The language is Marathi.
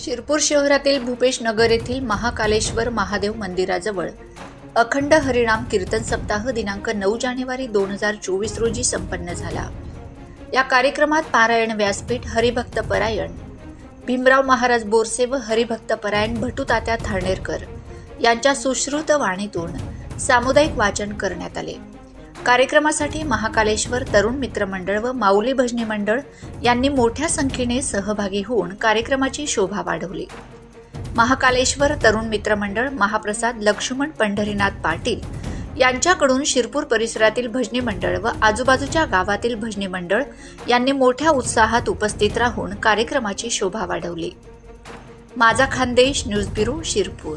शिरपूर शहरातील भूपेश नगर येथील महाकालेश्वर महादेव मंदिराजवळ अखंड हरिणाम कीर्तन सप्ताह दिनांक नऊ जानेवारी दोन हजार चोवीस रोजी संपन्न झाला. या कार्यक्रमात पारायण व्यासपीठ हरिभक्त परायण भीमराव महाराज बोरसे व हरिभक्त परायण भटूतात्या थाळनेरकर यांच्या सुश्रुत वाणीतून सामुदायिक वाचन करण्यात आले. कार्यक्रमासाठी महाकालेश्वर तरुण मित्र मंडळ व माऊली भजनी मंडळ यांनी मोठ्या संख्येने सहभागी होऊन कार्यक्रमाची शोभा वाढवली. महाकालेश्वर तरुण मित्र मंडळ महाप्रसाद लक्ष्मण पंढरीनाथ पाटील यांच्याकडून शिरपूर परिसरातील भजनी मंडळ व आजूबाजूच्या गावातील भजनी मंडळ यांनी मोठ्या उत्साहात उपस्थित राहून कार्यक्रमाची शोभा वाढवली. माझा खानदेश न्यूज ब्युरो शिरपूर.